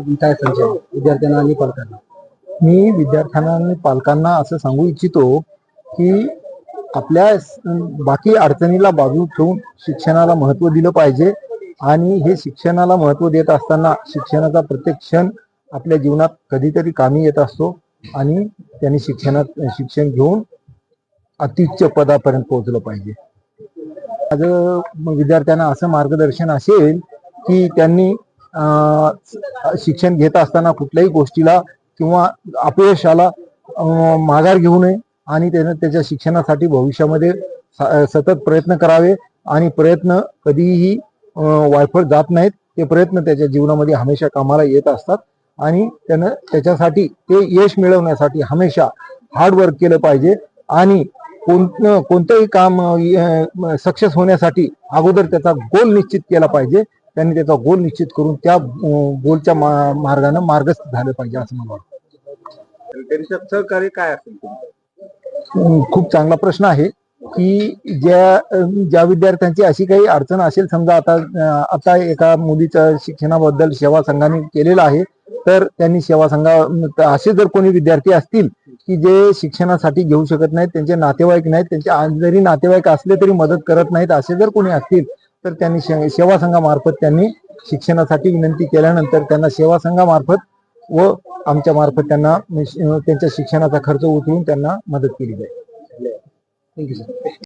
आपण काय संशय विद्यार्थ्यांना आणि पालकांना. मी विद्यार्थ्यांना आणि पालकांना असं सांगू इच्छितो की आपल्या बाकी अडचणीला बाजू ठेवून शिक्षणाला महत्त्व दिलं पाहिजे आणि हे शिक्षणाला महत्त्व देत असताना शिक्षणाचा प्रत्येक क्षण आपल्या जीवनात कधीतरी कामी येत असतो आणि त्यांनी शिक्षणात शिक्षण घेऊन अतिच्च पदापर्यंत पोहोचलं पाहिजे. माझं विद्यार्थ्यांना असं मार्गदर्शन असेल की त्यांनी शिक्षण घेत असताना कुठल्याही गोष्टीला किंवा अपयशाला माघार घेऊ नये आणि त्यानं त्याच्या शिक्षणासाठी भविष्यामध्ये स- सतत प्रयत्न करावे आणि प्रयत्न कधीही वायफळ जात नाहीत. ते प्रयत्न त्याच्या जीवनामध्ये हमेशा कामाला येत असतात आणि त्यानं त्याच्यासाठी ते यश मिळवण्यासाठी हमेशा हार्डवर्क केलं पाहिजे आणि कोण कोणतंही काम सक्सेस होण्यासाठी अगोदर त्याचा गोल निश्चित केला पाहिजे. त्यांनी त्याचा गोल निश्चित करून त्या गोलच्या मार्गाने मार्गस्थ झालं पाहिजे असं मला वाटतं. सहकार्य काय असेल खूप चांगला प्रश्न आहे की ज्या ज्या विद्यार्थ्यांची अशी काही अडचण असेल समजा आता आता एका मुलीच्या शिक्षणाबद्दल सेवा संघाने केलेलं आहे तर त्यांनी सेवा संघा असे जर कोणी विद्यार्थी असतील की जे शिक्षणासाठी घेऊ शकत नाहीत त्यांचे नातेवाईक नाहीत त्यांचे जरी नातेवाईक असले तरी मदत करत नाहीत असे जर कोणी असतील तर त्यांनी शे- सेवा संघामार्फत त्यांनी शिक्षणासाठी विनंती केल्यानंतर त्यांना सेवा संघामार्फत व आमच्या मार्फत त्यांना त्यांच्या शिक्षणाचा खर्च उचलून त्यांना मदत केली जाईल. Thank you sir.